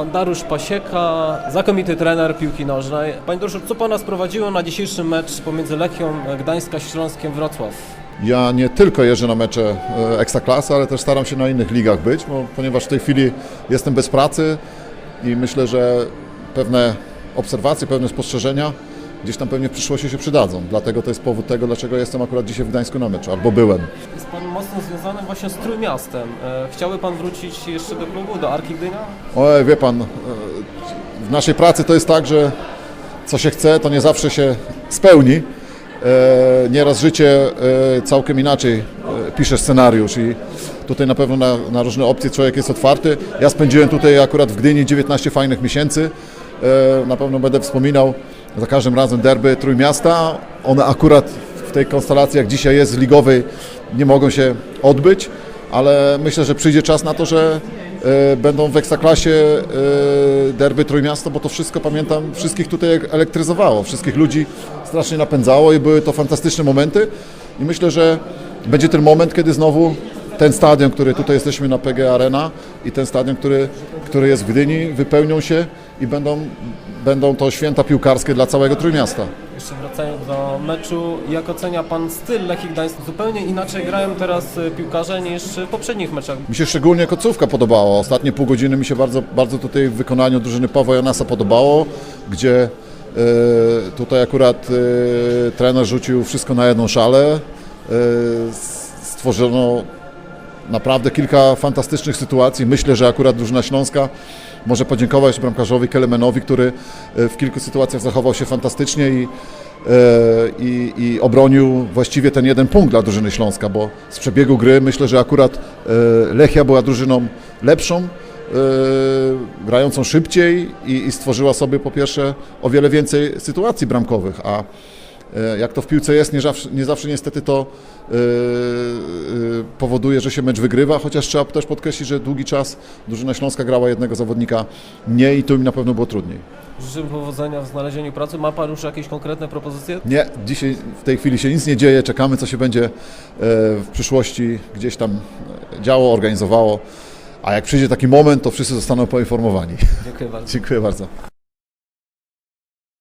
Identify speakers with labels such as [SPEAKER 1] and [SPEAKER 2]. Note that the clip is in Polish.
[SPEAKER 1] Pan Dariusz Pasieka, znakomity trener piłki nożnej. Panie Dariuszu, co Pana sprowadziło na dzisiejszy mecz pomiędzy Lechią Gdańska a Śląskiem Wrocław?
[SPEAKER 2] Ja nie tylko jeżdżę na mecze e, Ekstraklasy, ale też staram się na innych ligach być, bo, ponieważ w tej chwili jestem bez pracy i myślę, że pewne obserwacje, pewne spostrzeżenia gdzieś tam pewnie w przyszłości się przydadzą. Dlatego to jest powód tego, dlaczego jestem akurat dzisiaj w Gdańsku na meczu, albo byłem.
[SPEAKER 1] Mocno związany właśnie z Trójmiastem. E, Chciałby Pan wrócić jeszcze do klubu, do Arki Gdynia?
[SPEAKER 2] Oj, wie pan, e, w naszej pracy to jest tak, że co się chce, to nie zawsze się spełni. E, Nieraz życie całkiem inaczej pisze scenariusz i tutaj na pewno na, na różne opcje człowiek jest otwarty. Ja spędziłem tutaj akurat w Gdyni 19 fajnych miesięcy. Na pewno będę wspominał za każdym razem derby Trójmiasta. One akurat w tej konstelacji, jak dzisiaj jest ligowej, nie mogą się odbyć, ale myślę, że przyjdzie czas na to, że e, będą w Ekstraklasie e, derby Trójmiasto, bo to wszystko, pamiętam, wszystkich tutaj elektryzowało, wszystkich ludzi strasznie napędzało i były to fantastyczne momenty. I myślę, że będzie ten moment, kiedy znowu ten stadion, który tutaj jesteśmy na PG Arena i ten stadion, który, który jest w Gdyni, wypełnią się i będą, będą to święta piłkarskie dla całego Trójmiasta.
[SPEAKER 1] Jeszcze wracając do meczu, jak ocenia Pan styl Lechii Gdańsk? Zupełnie inaczej grają teraz piłkarze niż w poprzednich meczach.
[SPEAKER 2] Mi się szczególnie kocówka podobała. Ostatnie pół godziny mi się bardzo, bardzo tutaj w wykonaniu drużyny Pawła Janasa podobało, gdzie e, tutaj akurat e, trener rzucił wszystko na jedną szalę. E, stworzono naprawdę kilka fantastycznych sytuacji. Myślę, że akurat drużyna Śląska może podziękować bramkarzowi Kelemenowi, który e, w kilku sytuacjach zachował się fantastycznie i, e, i, i obronił właściwie ten jeden punkt dla drużyny Śląska, bo z przebiegu gry myślę, że akurat e, Lechia była drużyną lepszą, grającą szybciej i, i stworzyła sobie po pierwsze o wiele więcej sytuacji bramkowych, a Jak to w piłce jest, nie zawsze, nie zawsze niestety to e, e, powoduje, że się mecz wygrywa, chociaż trzeba też podkreślić, że długi czas drużyna Śląska grała jednego zawodnika mniej i tu im na pewno było trudniej.
[SPEAKER 1] Życzę powodzenia w znalezieniu pracy. Ma Pan już jakieś konkretne propozycje?
[SPEAKER 2] Nie, dzisiaj w tej chwili się nic nie dzieje, czekamy co się będzie e, w przyszłości gdzieś tam działo, organizowało, a jak przyjdzie taki moment, to wszyscy zostaną poinformowani.
[SPEAKER 1] Dziękuję bardzo.
[SPEAKER 2] Dziękuję bardzo.